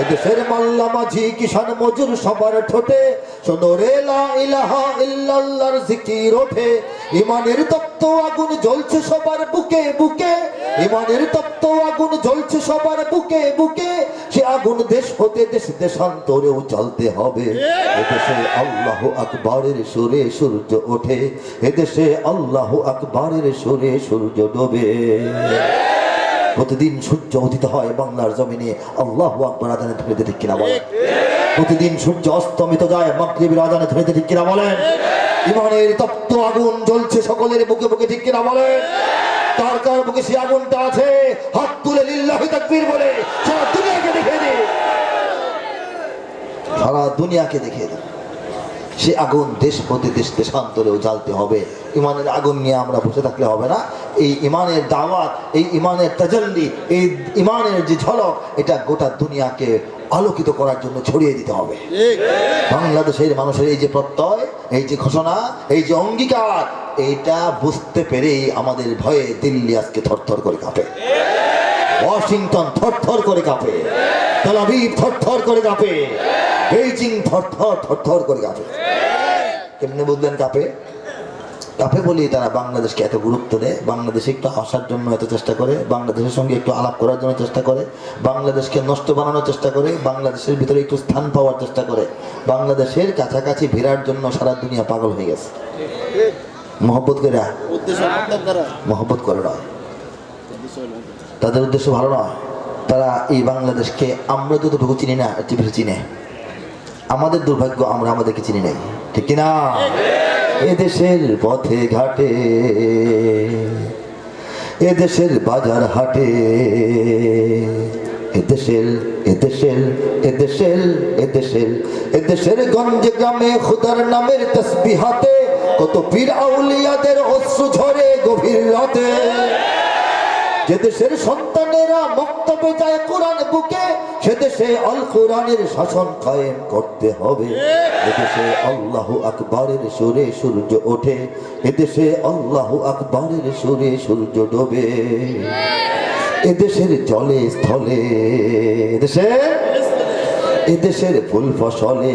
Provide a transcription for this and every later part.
এদেশের মাল্লা মাঝি কিষান মজুর সবার ঠোঁটে শোনো রে ইলাহা ইল্লাল্লাহর জিকির ওঠে। ইমানের তপ্ত আগুন জ্বলছে সবার বুকে বুকে ইমানের তপ্ত আগুন জ্বলছে সবার বুকে বুকে সে আগুন দেশ হতে দেশ দেশান্তরেও চলতে হবে। এদেশে আল্লাহ আকবরের সুরে সূর্য ওঠে এদেশে আল্লাহ আকবরের সুরে সূর্য ডোবে। প্রতিদিন সূর্য উদিত হয় বাংলার জমিনে। আল্লাহ আকবর আদানে ধরে ঠিক কিনা বলেন? প্রতিদিন সূর্য অস্তমিত যায়, মাগরিবের আজানে ধরে ঠিক কিনা বলেন? ইমানের তপ্ত আগুন জ্বলছে সকলের বুকে বুকে ঠিক কিনা বলেন? কার কার বুকে সে আগুনটা আছে? হাত তুলে লিল্লাহি তাকবীর বলে, সারা দুনিয়াকে দেখিয়ে দে। সারা দুনিয়াকে দেখিয়ে দে। সে আগুন দেশ প্রতি দেশ দেশান্তরেও জ্বালতে হবে। ইমানের আগুন নিয়ে আমরা বসে থাকলে হবে না। এই ইমানের দাওয়াত এই ইমানের তাজাল্লি এই ইমানের যে ঝলক এটা গোটা দুনিয়াকে আলোকিত করার জন্য ছড়িয়ে দিতে হবে। বাংলাদেশের মানুষের এই যে প্রত্যয় এই যে ঘোষণা এই যে অঙ্গীকার এইটা বুঝতে পেরেই আমাদের ভয়ে দিল্লি আজকে থরথর করে কাঁপে। ওয়াশিংটন থরথর করে কাঁপে। তেলাবিব থরথর করে কাঁপে। বেইজিং থরথর থরথর করে কাঁপে। কেমনে বুঝলেন কাঁপে? কাঁপে বলি তারা বাংলাদেশকে এত গুরুত্ব দেয়। বাংলাদেশে একটু আসার জন্য এত চেষ্টা করে। বাংলাদেশের সঙ্গে একটু আলাপ করার জন্য চেষ্টা করে। বাংলাদেশকে নষ্ট বানানোর চেষ্টা করে। বাংলাদেশের ভিতরে একটু স্থান পাওয়ার চেষ্টা করে। বাংলাদেশের কাছাকাছি ভেরার জন্য সারা দুনিয়া পাগল হয়ে গেছে। মহব্বত করে মহব্বত করে নয় তাদের উদ্দেশ্য ভালো নয়। তারা এই বাংলাদেশকে আমরা যতটুকু চিনি না চিনে। আমাদের দুর্ভাগ্য আমরা আমাদেরকে চিনি নাই। ঠিক কিনা? এদেশের পথে ঘাটে এদেশের বাজার হাটে এদেশের এদেশের এদেশের এদেশের এদেশের গঞ্জে গ্রামে খুদার নামের তসবিহাতে কত পীর আউলিয়াদের অশ্রু ঝরে গভীর রাতে। যে দেশের সন্তানেরা মক্তবে যায় কোরআন বুকে, সে দেশে আল কোরআনের শাসন কায়েম করতে হবে। এদেশে আল্লাহ আকবরের সুরে সূর্য ওঠে এদেশে আল্লাহ আকবরের সুরে সূর্য ডোবে। এদেশের জলে স্থলে এদেশের এদেশের ফুল ফসলে।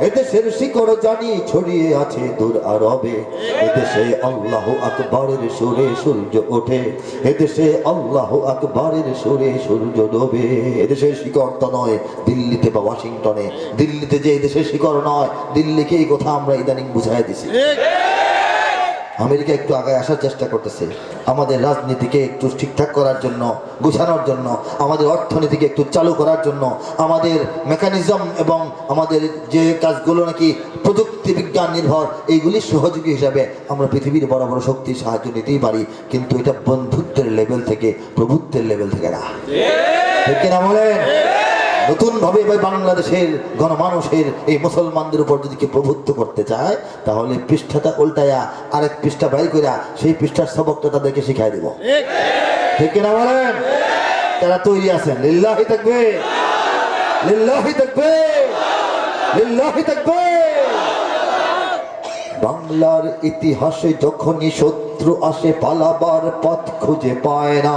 এদেশের শিকড় জানি ছড়িয়ে আছে দূর আরবে। এদেশে আল্লাহ আকবরের সুরে সূর্য ওঠে। এদেশে আল্লাহ আকবরের সুরে সূর্য ডোবে। এদেশের শিকড় তো নয়, দিল্লিতে বা ওয়াশিংটনে। দিল্লিতে যে এদেশের শিকড় নয়, দিল্লিকে এই কথা আমরা ইদানিং বুঝাই দিছি। আমেরিকা একটু আগায় আসার চেষ্টা করতেছে। আমাদের রাজনীতিকে একটু ঠিকঠাক করার জন্য, গুছানোর জন্য, আমাদের অর্থনীতিকে একটু চালু করার জন্য, আমাদের মেকানিজম এবং আমাদের যে কাজগুলো নাকি প্রযুক্তি বিজ্ঞান নির্ভর এইগুলির সহযোগী হিসাবে আমরা পৃথিবীর বড় বড় শক্তির সাহায্য নিতেই পারি, কিন্তু এটা বন্ধুত্বের লেভেল থেকে, প্রভুত্বের লেভেল থেকে না। ঠিক কিনা বলেন? নতুন ভাবে বাংলাদেশের গণমানুষের এই মুসলমানদের উপর যদি কেউ প্রভুত্ব করতে চায় তাহলে পৃষ্ঠাটা উল্টায়া আরেক পৃষ্ঠা বাই কইরা সেই পৃষ্ঠার সবকটা তাদেরকে শিখাই দিব। ঠিক। কিনা বলেন? তারা তৈরি আছেন। লিল্লাহি থাকবে লিল্লাহি থাকবে লিল্লাহি থাকবে বাংলার ইতিহাসে যখনই শত্রু আসে পালাবার পথ খুঁজে পায় না।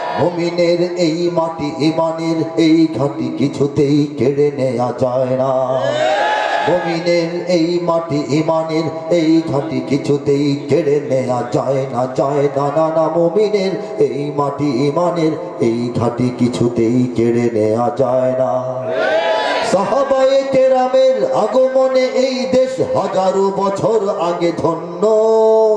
মুমিনের এই মাটি ইমানের এই ঘাটি কিছুতেই কেড়ে নেওয়া যায় না। মমিনের এই মাটি ইমানের এই ঘাটি কিছুতেই কেড়ে নেওয়া যায় না যায় না না না, মমিনের এই মাটি ইমানের এই ঘাটি কিছুতেই কেড়ে নেওয়া যায় না। সাহাবায়ে কেরামের আগমনে এই দেশ হাজারো বছর আগে ধন্য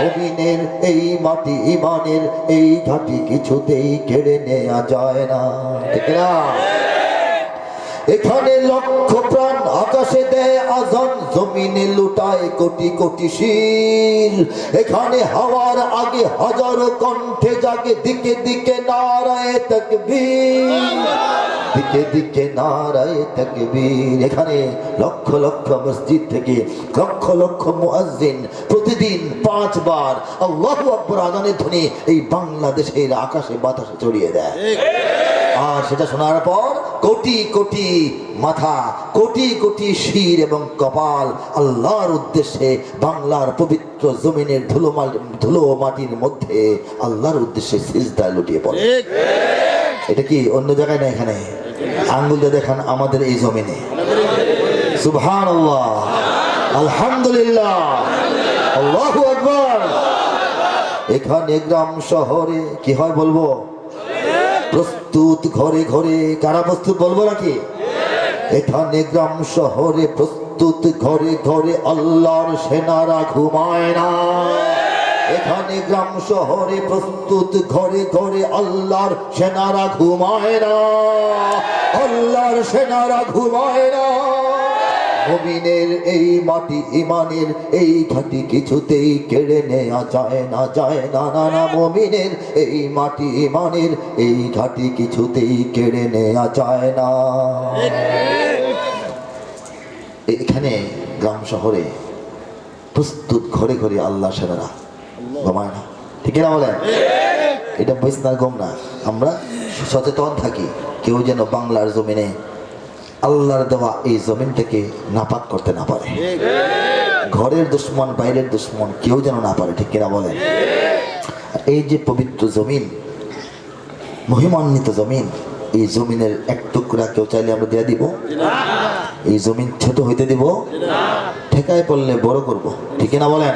মুমিনের এই মাটি ইমানের এই ঘাটি কিছুতেই কেড়ে নেওয়া যায় না। ঠিক না এখানে লক্ষ প্রাণ আকাশে দেয় আজান, জমিনে লুটায় কোটি কোটি শির এখানে হাওয়ার আগে হাজারো কণ্ঠে জাগে দিকে দিকে নারায় তকবীর। দিকে দিকে নারায় তকবীর। এখানে লক্ষ লক্ষ মসজিদ থেকে লক্ষ লক্ষ মুয়াজ্জিন প্রতিদিন পাঁচবার আল্লাহু আকবার আজানের ধ্বনি এই বাংলাদেশের আকাশে বাতাসে ছড়িয়ে দেয়। আর সেটা শোনার পর কোটি কোটি মাথা কোটি কোটি শির এবং কপাল আল্লাহর উদ্দেশ্যে বাংলার পবিত্র জমিনের ধুলো ধুলো মাটির মধ্যে আল্লাহর উদ্দেশ্যে সিজদায় লুটিয়ে পড়ে। এটা কি অন্য জায়গায় না এখানে? আঙ্গুল দিয়ে দেখান, আমাদের এই জমিনে। সুবহান আলহামদুলিল্লাহ। এখানে গ্রাম শহরে কি হয় বলব? প্রস্তুত ঘরে ঘরে, কারা প্রস্তুত বলব নাকি? এখানে গ্রাম শহরে প্রস্তুত ঘরে ঘরে, আল্লাহর সেনারা ঘুমায় না। এখানে গ্রাম শহরে প্রস্তুত, ঘরে ঘরে আল্লাহর সেনারা ঘুমায় না। আল্লাহর সেনারা ঘুমায় না। মুমিনের এই মাটি ইমানের এই ঘাটি কিছুতেই কেড়ে নেওয়া যায় না যায় না না না। মুমিনের এই মাটি ইমানের এই ঘাটি কিছুতেই কেড়ে নেওয়া যায় না। এখানে গ্রাম শহরে প্রস্তুত ঘরে ঘরে আল্লাহ সেনারা ঘুমায় না। ঠিক না বলেন? এটা বইস গম না। আমরা সচেতন থাকি, কেউ যেন বাংলার জমিনে আল্লাহর দেওয়া এই জমিনটাকে নাপাক করতে না পারে। ঘরের দুশ্মন, বাইরের দুশ্মন কেউ যেন না পারে, ঠিক কিনা বলেন? এই যে পবিত্র জমিন, মহিমান্বিত জমিন, এই জমিনের এক টুকরা কেউ চাইলে আমরা দিয়ে দিব। এই জমিন ছোট হইতে দিব। ঠেকায় পড়লে বড় করব। ঠিক না বলেন?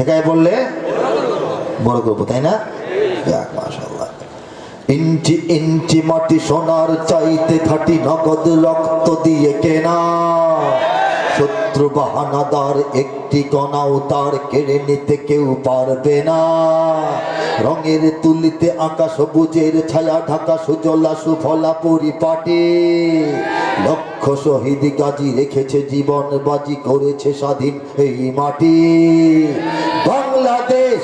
ঠেকায় বললে বড় করব, তাই না? ইঞ্চি ইঞ্চি মাটি সোনার চাইতে খাটি নগদ রক্ত দিয়ে কেনা। শত্রু বাহানাদার একটি কণাও তার কেড়ে নিতে কেউ পারবে না। রঙের তুলিতে আঁকা সবুজের ছায়া, ঢাকা সুজলা সুফলা পরিপাটি। লক্ষ শহীদ গাজী রেখেছে জীবন, বাজি করেছে স্বাধীন এই মাটি।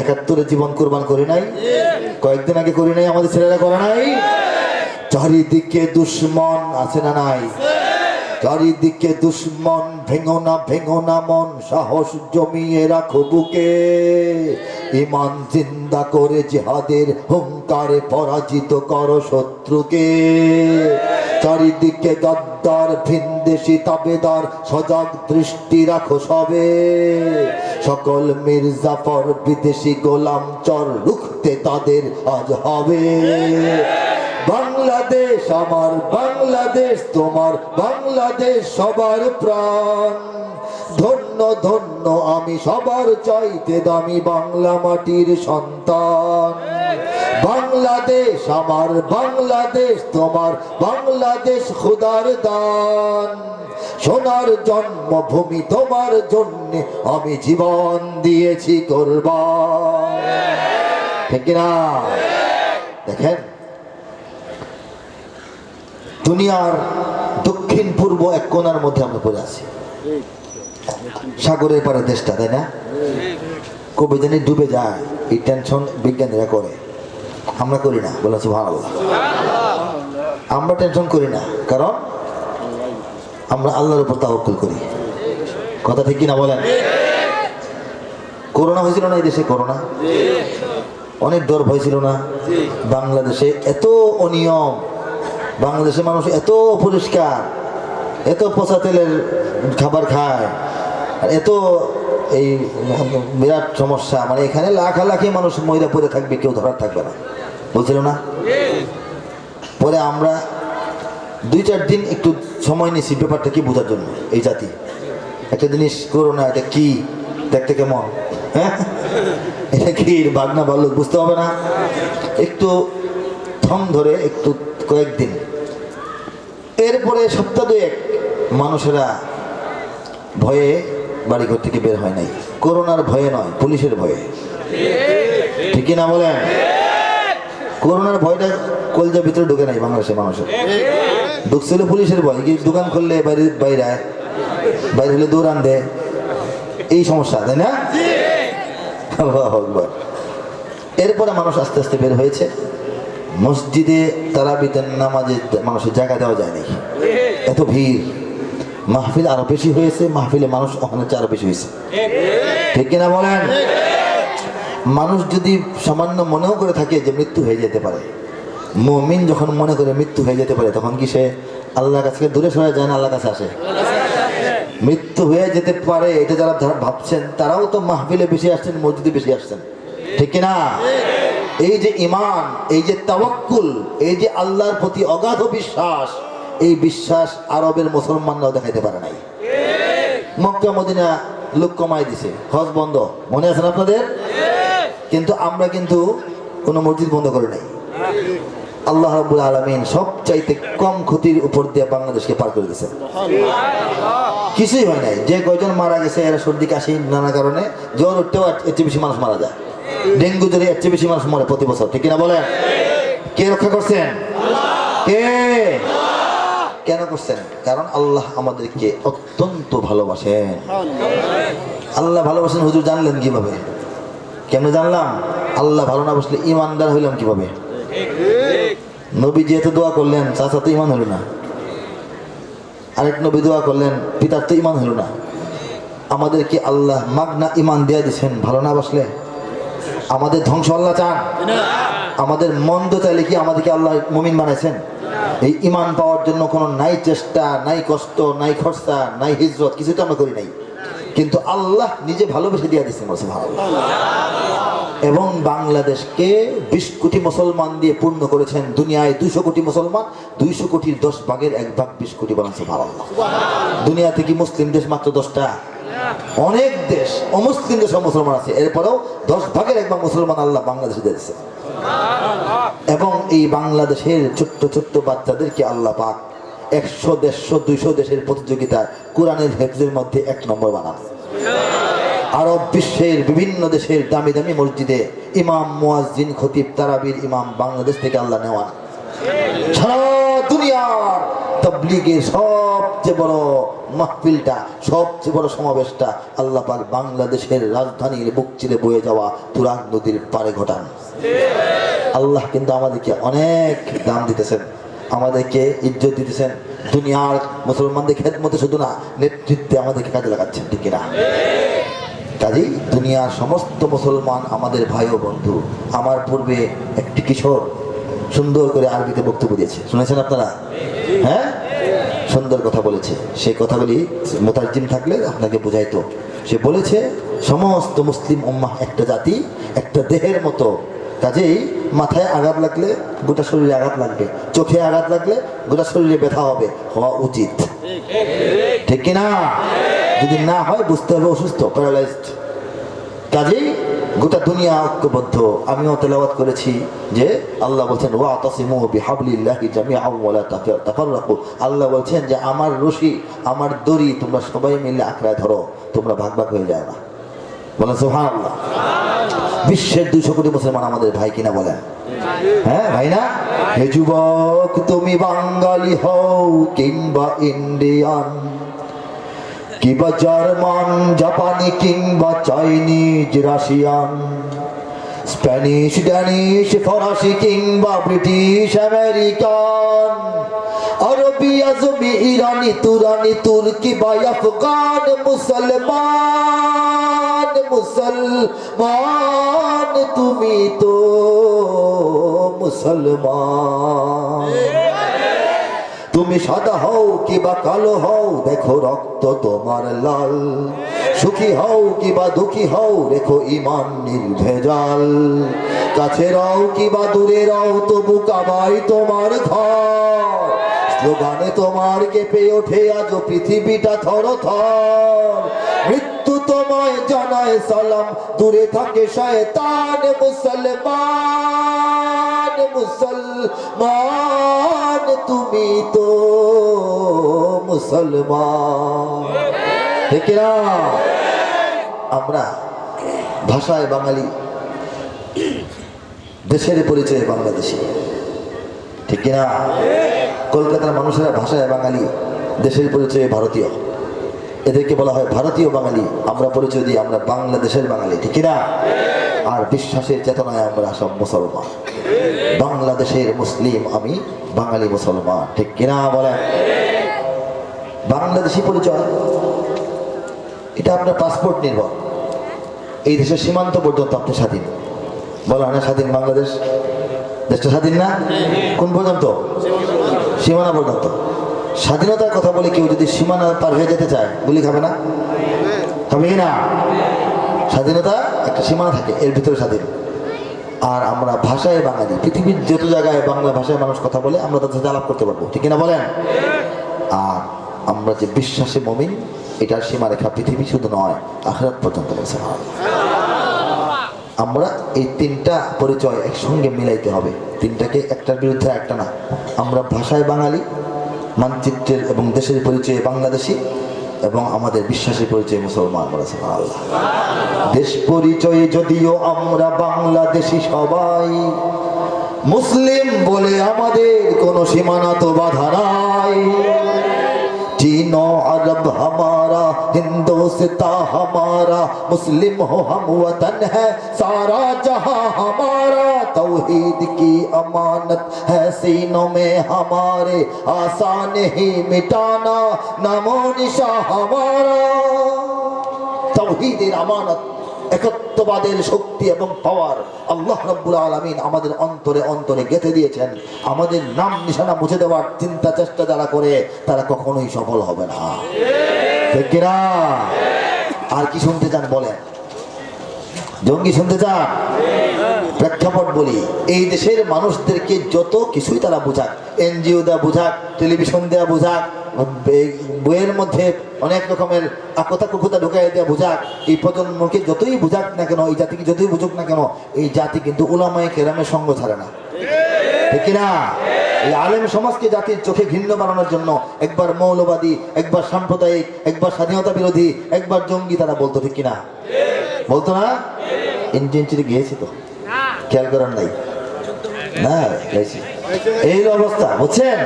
একাত্তরে জীবন কোরবান করে নাই। কয়েকদিন আগে করে নাই, আমাদের ছেলেরা করে নাই। চারিদিকে দুশ্মন আছে না নাই? চারিদিকে দুশ্মন, ভেঙো না ভেঙো না মন, সাহস জমিয়ে রাখো বুকে। ইমান জিন্দা করে জিহাদের হুঙ্কারে পরাজিত করো শত্রুকে। চারিদিকে গদ্দার, ভিনদেশি তাবেদার, সজাগ দৃষ্টি রাখো সবে। সকল মির্জাফর বিদেশি গোলাম চর রুখতে তাদের আজ হবে। বাংলাদেশ আমার, বাংলাদেশ তোমার, বাংলাদেশ সবার প্রাণ। ধন্য ধন্য, আমি সবার চাইতে দামি বাংলা মাটির সন্তান। বাংলাদেশ, আমার বাংলাদেশ, তোমার বাংলাদেশ খুদার দান। সোনার জন্মভূমি তোমার জন্য আমি জীবন দিয়েছি কিনা? দেখেন, দুনিয়ার দক্ষিণ পূর্ব এক কোণার মধ্যে আমরা পড়ে আছি। সাগরের পারে দেশটা, তাই না? কবে জানি ডুবে যায়, এই টেনশন বিজ্ঞানীরা করে। আমরা করি না। বলেছে ভালো আমরা টেনশন করি না। কারণ আমরা আল্লাহর উপর তাওয়াক্কুল করি। কথা ঠিক কিনা বলেন? করোনা হয়েছিল না এই দেশে করোনা? অনেক ডর ভয় ছিল না? বাংলাদেশে এত অনিয়ম, বাংলাদেশের মানুষ এত পরিষ্কার, এত পচা তেলের খাবার খায়, আর এত এই বিরাট সমস্যা। মানে এখানে লাখ লাখালাখি মানুষ মহিলা পরে থাকবে, কেউ ধরার থাকবে না। বলছিল না? পরে আমরা দুই চার দিন একটু সময় নিয়েছি ব্যাপারটা কি বোঝার জন্য, এই জাতি। একটা জিনিস করো না, এটা কি? দেখতে কেমন? হ্যাঁ? এটা কি বাগনা ভাল্লুক বুঝতে হবে না? একটু থম ধরে একটু কয়েকদিন। এরপরে সপ্তাহ দুয়েক মানুষেরা ভয়ে বাড়িঘর থেকে বের হয় নাই। করোনার ভয়ে নয়, পুলিশের ভয়ে। ঠিকই না বলেন? করোনার ভয়টা কলজার ভিতরে ঢুকে নাই বাংলাদেশের মানুষের। ঢুকছিল পুলিশের ভয় কি দোকান খুললে বাইরে বাইরে বাইরে হলে দৌড়ান দে এই সমস্যা, তাই না। এরপরে মানুষ আস্তে আস্তে বের হয়েছে। মসজিদে তারাবিতে নামাজে মানুষের জায়গা দেওয়া যায়নি। এত ভিড়। মাহফিল আরও বেশি হয়েছে, মাহফিলে মানুষ ওখানে আরও বেশি হয়েছে। ঠিক কিনা বলেন? মানুষ যদি সামান্য মনেও করে থাকে যে মৃত্যু হয়ে যেতে পারে, মমিন যখন মনে করে মৃত্যু হয়ে যেতে পারে, তখন কি সে আল্লাহর কাছে দূরে সরে যায় না আল্লাহর কাছে আসে? মৃত্যু হয়ে যেতে পারে, এটা যারা ভাবছেন, তারাও তো মাহফিলে বেশি আসছেন, মসজিদে বেশি আসছেন। ঠিক কি না এই যে ইমান এই যে তাওয়াক্কুল, এই যে আল্লাহর প্রতি অগাধ বিশ্বাস এই বিশ্বাস আরবের মুসলমানরাও দেখাইতে পারে নাই। মক্কা, মদিনা লোক কমাই দিছে। হজ বন্ধ। মনে আছেন আপনাদের? কিন্তু আমরা কিন্তু কোনো মসজিদ বন্ধ করে নাই। আল্লাহ রাব্বুল আলামিন সবচাইতে কম ক্ষতির উপর দিয়ে বাংলাদেশকে পার করে দিয়েছে কিছুই হয় নাই। যে কয়জন মারা গেছে, এরা সর্দি, কাশি নানা কারণে জ্বর উঠতেও এর চেয়ে বেশি মানুষ মারা যায়। ডেঙ্গু জ্বরে এর চেয়ে বেশি মানুষ মরে প্রতি বছর। ঠিক কিনা বলেন? কে রক্ষা করছেন? কে? কেন করছেন? কারণ আল্লাহ আমাদেরকে অত্যন্ত ভালোবাসেন। আল্লাহ ভালোবাসেন, হুজুর জানলেন কীভাবে? কেন জানলাম? আল্লাহ ভালো না বসলে ইমানদার হইলাম কীভাবে? নবী যেহেতু দোয়া করলেন, চাচা তো ইমান হলো না। আরেক নবী দোয়া করলেন, পিতার তো ইমান হলো না। আমাদেরকে আল্লাহ মাগনা ইমান দেয়া দিচ্ছেন ভালো না বসলে? আমাদের ধ্বংস আল্লাহ চান। আমাদের মন্দ চাইলে কি আমাদেরকে আল্লাহ মুমিন বানাইছেন? এই ইমান পাওয়ার জন্য কোনো নাই চেষ্টা, নাই কষ্ট, নাই খরচা, নাই হিজরত কিছু তো আমরা করি নাই। কিন্তু আল্লাহ নিজে ভালোবেসে দিয়ে বলছে ভালো এবং বাংলাদেশকে বিশ কোটি মুসলমান দিয়ে পূর্ণ করেছেন দুনিয়ায় দুইশো কোটি মুসলমান, দুইশো কোটির দশ ভাগের এক ভাগ বিশ কোটি বানাচ্ছে ভালো দুনিয়াতে কি মুসলিম দেশ মাত্র দশটা? অনেক দেশ অমুসলিম দেশ মুসলমান আছে, এরপরেও দশ ভাগের এক ভাগ মুসলমান আল্লাহ বাংলাদেশে দিয়েছে এবং এই বাংলাদেশের ছোট্ট ছোট্ট বাচ্চাদেরকে আল্লাহ পাক একশো, দেড়শো, দুইশো দেশের প্রতিযোগিতায় কোরআনের হেফজের মধ্যে এক নম্বর বানান। আরব বিশ্বের বিভিন্ন দেশের দামি দামি মসজিদে ইমাম, মুয়াজ্জিন, খতিব, তারাবির, ইমাম বাংলাদেশ থেকে আল্লাহ নেওয়া সারা দুনিয়ার তবলিগের সবচেয়ে বড় মাহফিলটা, সবচেয়ে বড় সমাবেশটা আল্লাহ পাক বাংলাদেশের রাজধানীর বুক চিরে বয়ে যাওয়া তুরাগ নদীর পারে ঘটান। আল্লাহ কিন্তু আমাদেরকে অনেক দাম দিতেছেন, আমাদেরকে ইজ্জত দিতেছেন। দুনিয়ার মুসলমানদের খেদমতে শুধু না, নেতৃত্বে আমাদেরকে কাজে লাগাচ্ছেন, ঠিক কিনা? কাজেই দুনিয়ার সমস্ত মুসলমান আমাদের ভাই ও বন্ধু, আমার পূর্বে একটি কিশোর সুন্দর করে আরবিতে বক্তব্য দিয়েছে। শুনেছেন আপনারা? হ্যাঁ? সুন্দর কথা বলেছে। সেই কথাগুলি মোতাজিম থাকলে আপনাকে বোঝাইতো। সে বলেছে, সমস্ত মুসলিম উম্মাহ একটা জাতি, একটা দেহের মতো। কাজেই মাথায় আঘাত লাগলে গোটা শরীরে আঘাত লাগবে, চোখে আঘাত লাগলে গোটা শরীরে ব্যথা হবে, হওয়া উচিত। ঠিক কিনা যদি না হয় বুঝতে হবে অসুস্থ প্যারালাইজড কাজেই গোটা দুনিয়া ঐক্যবদ্ধ। আমিও তেলাওয়াত করেছি যে আল্লাহ বলছেন, ওয়া তাসিমু বিহাবলিল্লাহি জামিআন ওয়া লা তাফা- তাফাররাকু। আল্লাহ বলছেন যে, আমার রশি, আমার দড়ি তোমরা সবাই মিলে আঁকড়ায় ধরো, তোমরা ভাগ ভাগ হয়ে যায় না। বলেন সুবহানাল্লাহ। বিশ্বের দুশো কোটি মুসলমান আমাদের ভাই কিনা বলেন। হ্যাঁ ভাই না? হে যুবক, তুমি বাঙালি হও কিংবা ইন্ডিয়ান। কিংবা জার্মান, জাপানি, কিংবা চাইনিজ, রাশিয়ান। স্প্যানিশ, ড্যানিশ, ফরাসি, কিংবা ব্রিটিশ, আমেরিকান। আরবি, আজমি, ইরানি, তুরানি, তুর্কি বা আফগান, মুসলমান মুসলমান, তুমি তো মুসলমান। তুমি সাদা হও কিবা কালো হও, দেখো রক্ত তোমার লাল। সুখী হও কিবা দুঃখী হও রেখো ইমান নির্ভেজাল। কাছে রও কিবা দূরে রও, তবু কাবাই তোমার ঘর। স্লোগানে তোমার কেঁপে ওঠে আজ পৃথিবীটা থর থর। মৃত্যু তোমায় জানায় সালাম। দূরে থাকে শয়তান, মুসলমান মুসলমান, তুমি তো মুসলমান। ঠিক না আমরা ভাষায় বাঙালি। দেশের পরিচয় বাংলাদেশি। ঠিক না কলকাতার মানুষেরা ভাষায় বাঙালি, দেশের পরিচয়ে ভারতীয়। এদেরকে বলা হয় ভারতীয় বাঙালি। আমরা পরিচয় দিই, আমরা বাংলাদেশের বাঙালি, ঠিক না আর বিশ্বাসের চেতনায় আমরা সব মুসলমান। বাংলাদেশের মুসলিম আমি, বাঙালি মুসলমান, ঠিক কিনা বলেন? বাংলাদেশি পরিচয়, এটা আপনার পাসপোর্ট নির্ভর। এই দেশের সীমান্ত পর্যন্ত আপনি স্বাধীন। বলা হয় না স্বাধীন বাংলাদেশ? দেশটা স্বাধীন না? কোন পর্যন্ত? সীমানা পর্যন্ত। স্বাধীনতার কথা বলে কেউ যদি সীমানা পার হয়ে যেতে চায়, গুলি খাবে না? কি না? স্বাধীনতা একটা সীমানা থাকে, এর ভিতরে স্বাধীন। আর আমরা ভাষায় বাঙালি, পৃথিবীর যত জায়গায় বাংলা ভাষায় মানুষ কথা বলে, আমরা তাদের সাথে আলাপ করতে পারব। ঠিক না বলেন? আর আমরা যে বিশ্বাসে মমিন, এটার সীমারেখা পৃথিবী শুধু নয়, আখরাত পর্যন্ত রয়েছে। আমরা এই তিনটা পরিচয় একসঙ্গে মিলাইতে হবে। তিনটাকে একটার বিরুদ্ধে একটা না। আমরা ভাষায় বাঙালি, মানচিত্রের এবং দেশের পরিচয়ে বাংলাদেশি এবং আমাদের বিশ্বাসের পরিচয় মুসলমান আল্লাহ দেশ পরিচয়ে যদিও আমরা বাংলাদেশি সবাই, মুসলিম বলে আমাদের কোনো সীমানা তো বাধা নাই। जीनो अरब हमारा, हिंदोस्ता हमारा, मुस्लिम हो हम वतन है, सारा जहाँ हमारा, तौहीद की अमानत है, सीनों में हमारे आसान ही मिटाना, नमो निशा हमारा। तौहीद अमानत একত্ববাদের শক্তি এবং পাওয়ার আল্লাহ রব্বুল আলমিন আমাদের অন্তরে অন্তরে গেঁথে দিয়েছেন। আমাদের নাম নিশানা মুছে দেওয়ার চিন্তা চেষ্টা যারা করে, তারা কখনোই সফল হবে না। আর কি শুনতে চান বলেন? জঙ্গি শুনতে চান? প্রেক্ষাপট বলি, এই দেশের মানুষদেরকে যত কিছুই তারা বোঝাক, এনজিও দেওয়া বোঝাক, টেলিভিশন দেওয়া বোঝাক বইয়ের মধ্যে অনেক রকমের আকতা কুকুতা ঢুকাই দেওয়া বোঝাক, এই প্রজন্মকে যতই বোঝাক না কেন, এই জাতিকে যতই বুঝুক না কেন, এই জাতি কিন্তু ওলামায় কেরামের সঙ্গ ছাড়ে না। ঠিক না এই আলেম সমাজকে জাতির চোখে ঘৃণ্য বানানোর জন্য একবার মৌলবাদী, একবার সাম্প্রদায়িক, একবার স্বাধীনতা বিরোধী, একবার জঙ্গি তারা বলতো, ঠিক কিনা? বলতো না? ইঞ্জিনচিরে গিয়েছি তো। খেয়াল করার নাই। না, গেছি। এই অবস্থা, বুঝছেন?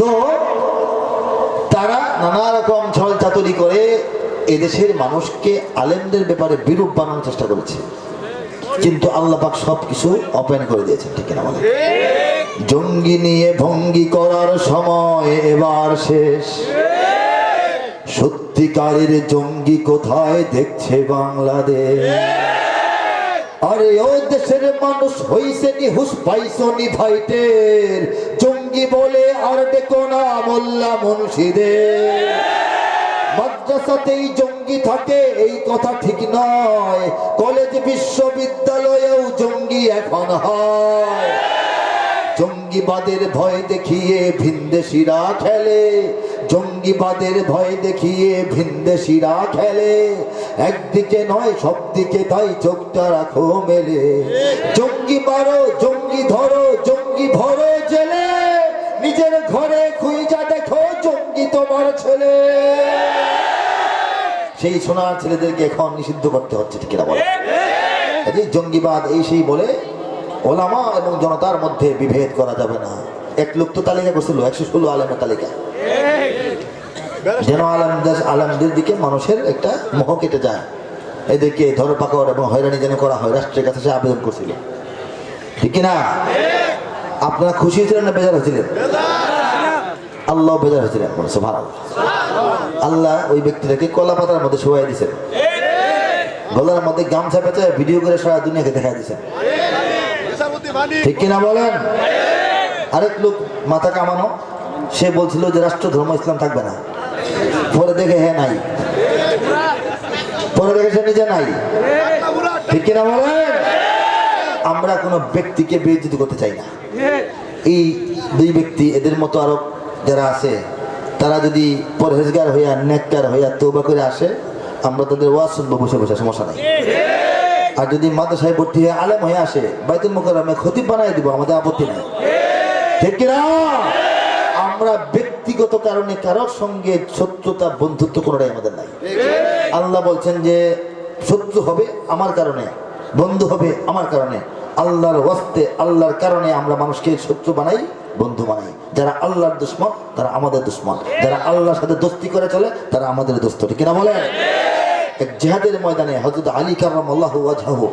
তো তারা নানা রকম ছল চাতুরি করে এদেশের মানুষকে আলেমদের ব্যাপারে বিরূপ বানানোর চেষ্টা করেছে। কিন্তু আল্লাহ পাক সব কিছু ওপেন করে দিয়েছেন, ঠিক কিনা বলে জঙ্গি নিয়ে ভঙ্গি করার সময় এবার শেষ। সত্যিকারের জঙ্গি কোথায় দেখছে বাংলাদেশ? আরে ও দেশের মানুষ হইছে নিহুস পাইছনি ভাইটের। জঙ্গি বলে আর ডেকো না মোল্লা মুন্সিদের। মাদ্রাসাতেই জঙ্গি থাকে, এই কথা ঠিক নয়। কলেজ বিশ্ববিদ্যালয়েও জঙ্গি এখন হয়। জঙ্গিবাদের ভয় দেখিয়ে ভিনদেশিরা খেলে। জঙ্গিবাদের ভয় দেখিয়ে ভিনদেশিরা খেলে। একদিকে নয় সব দিকে তাই চোখটা রাখো মেলে। জঙ্গি মারো, জঙ্গি ধরো, জঙ্গি ভরো জেলে। নিজের ঘরে খুঁজা দেখো, জঙ্গি তোমার ছেলে। সেই সোনার ছেলেদেরকে এখন নিষিদ্ধ করতে হচ্ছে, ঠিক কিনা বলে? জঙ্গিবাদ এই সেই বলে, ওলামা এবং জনতার মধ্যে বিভেদ করা যাবে না। এক লোক তো তালিকা করছিল, একশো ষোলো আলেমের তালিকা। যেন আলমদের আলমদের দিকে মানুষের একটা মোহ কেটে যায়। এদেরকে ধরপাকড় এবং হয়রানি যেন করা হয়, রাষ্ট্রের কাছে সে আবেদন করছিল। ঠিক না আপনারা খুশি হয়েছিলেন না বেজার হয়েছিলেন? আল্লাহ বেজার হয়েছিলেন বলেছে ভালো আল্লাহ ওই ব্যক্তিটাকে কলা পাতার মধ্যে শোয়াই দিয়েছেন। গলার মধ্যে গামছা পেঁচে ভিডিও করে সারা দুনিয়াকে দেখা দিয়েছেন। ঠিক কিনা বলেন? আরেক লোক মাথা কামানো, সে বলছিল যে রাষ্ট্র ধর্ম ইসলাম থাকবে না। পরে দেখে হ্যাঁ নাই। পরে দেখে সে নিজে নাই। ঠিক কিনা বলেন? আমরা কোনো ব্যক্তিকে বিরোধিত করতে চাই না। এই দুই ব্যক্তি, এদের মতো আরও যারা আছে, তারা যদি পরহেজগার হইয়া, নেককার হইয়া তৌবা করে আসে, আমরা তাদের ওয়াজ শুনব, বসে বসে, সমস্যা নাই। আর যদি মাদ্রাসায় ভর্তি হয়ে আলেম হয়ে আসে, বাইতুল মোকারমে ক্ষতি বানাই দিব, আমাদের আপত্তি নাই। ঠিক কিনা? আমরা ব্যক্তিগত কারণে কারোর সঙ্গে শত্রুতা, বন্ধুত্ব কোনোটাই আমাদের নাই। আল্লাহ বলছেন যে, শত্রু হবে আমার কারণে, বন্ধু হবে আমার কারণে। আল্লাহর ওয়াস্তে, আল্লাহর কারণে আমরা মানুষকে শত্রু বানাই, বন্ধু বানাই। যারা আল্লাহর দুশ্মন, তারা আমাদের দুশ্মন। যারা আল্লাহর সাথে দোস্তি করে চলে, তারা আমাদের দোস্ত। ঠিক কিনা বলে এক জেহাদের ময়দানে হজরত আলী কারাম আল্লাহ ওয়াজহাহু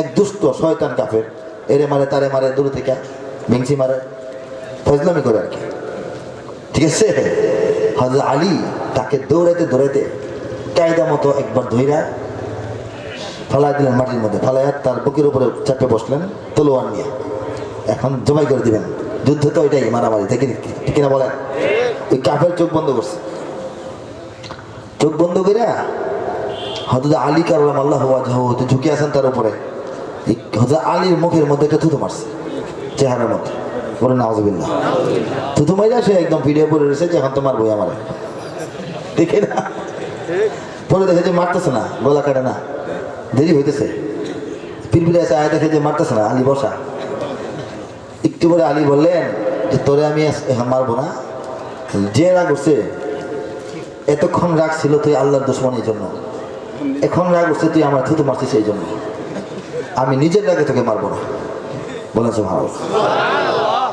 এক দুষ্ট শয়তান কাফের, এরে মারে, তারে মারে, দূরে থেকে ভেংসি মারে, ফজলামি করে আর কি। ঠিক আছে? হজরত আলী তাকে দৌড়াইতে দৌড়াইতে কায়দা মতো একবার ধইরা ফালাই দিলেন মাটির মধ্যে। ফালাইয়া তার বুকের উপরে চাপে বসলেন, তলোয়ার নিয়ে। এখন জবাই করে দিবেন। যুদ্ধ তো ওইটাই মারামারি থেকে ঠিক না বলেন? ওই কাফের চোখ বন্ধ করছে। চোখ বন্ধ করে হজরত আলী কারলাম আল্লাহ ঝুঁকে আছেন তার উপরে। হজরত আলীর মুখের মধ্যে একটা থুতু মারছে, চেহারার মধ্যে। বলে নাওজবিল্লা থুতু মাইরা সে একদম ভিডিও করে রয়েছে যে এখন তো মারবই আমার। দেখে না। পরে দেখে যে মারতেছে না, গলা কাটে না। দেরি হইতেছে। পিলপিলে এসে আয় দেখে যে মারতেছে না, আলী বসা। একটু পরে আলী বললেন যে, তোরে আমি এখন মারবো না। যে রাগ উঠছে এতক্ষণ রাগ ছিল তুই আল্লাহর দুশ্মনের জন্য। এখন রাগ উঠছে তুই আমার থুতু মারছিস এই জন্য আমি নিজের রাগে তোকে মারবো না। বলেছে ভালো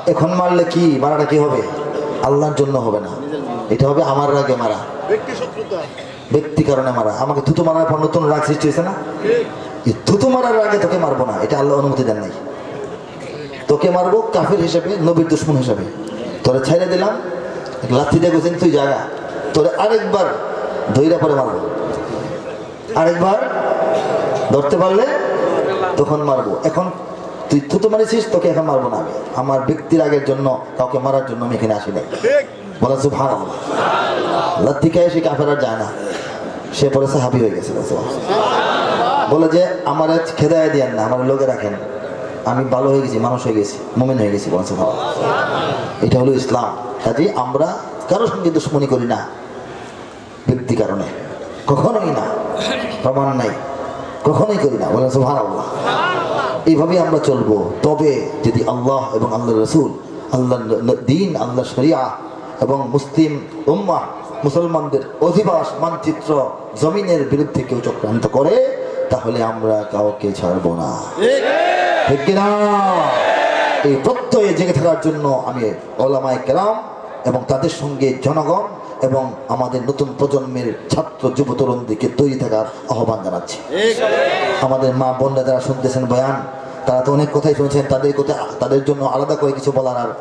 এখন মারলে কি? মারাটা কি হবে? আল্লাহর জন্য হবে না। এটা হবে আমার রাগে মারা। ব্যক্তি কারণে মারা। আমাকে থুতু মারার পর নতুন রাগ সৃষ্টি হয়েছে না? থুতু মারার আগে তোকে মারবো না। এটা আল্লাহ অনুমতি দেন নাই। তোকে মারবো কাফের হিসেবে নবীর দুশ্মন হিসেবে। তোরে ছাইড়ে দিলাম লাথি দিয়ে গেছেন তুই জায়গা তোরে আরেকবার ধৈরা পরে মারবো। আরেকবার ধরতে পারলে তখন মারবো। এখন তুই থুতু মারিছিস তোকে এখন মারবো না আমি। আমার ব্যক্তির আগের জন্য কাউকে মারার জন্য আমি এখানে আসি নাই বলা লাথি খায় সে কাফের আর যায় না। সে পরে সাহাবি হয়ে গেছে বলে যে আমার খেদায় দিয়েন না আমার লোকে রাখেন। আমি ভালো হয়ে গেছি মানুষ হয়ে গেছি মোমেন হয়ে গেছি বলছে ভালো এটা হলো ইসলাম। কাজে আমরা কারোর সঙ্গে দুশ্মনী করি না ব্যক্তি কারণে। কখনোই না প্রমাণ নাই। কখনোই করি না। বলে ভালো এইভাবেই আমরা চলবো। তবে যদি আল্লাহ এবং আল্লাহ রসুল আল্লাহ দিন আল্লাহ শরিয়া এবং মুসলিম উম্মা মুসলমানদের অধিবাস মানচিত্র জমিনের বিরুদ্ধে কেউ চক্রান্ত করে তাহলে আমরা কাউকে ছাড়বো না। ঠিক কিনা? এই প্রত্যয়ে জেগে থাকার জন্য আমি ওলামায় কেরাম এবং তাদের সঙ্গে জনগণ এবং আমাদের নতুন প্রজন্মের ছাত্র যুব তরুণদেরকে তৈরি থাকার আহ্বান জানাচ্ছি। আমাদের মা বোনরা যারা শুনতেছেন বয়ান, তারা তো অনেক কথাই শুনছেন, তাদের কথা তাদের জন্য আলাদা করে কিছু বলার আর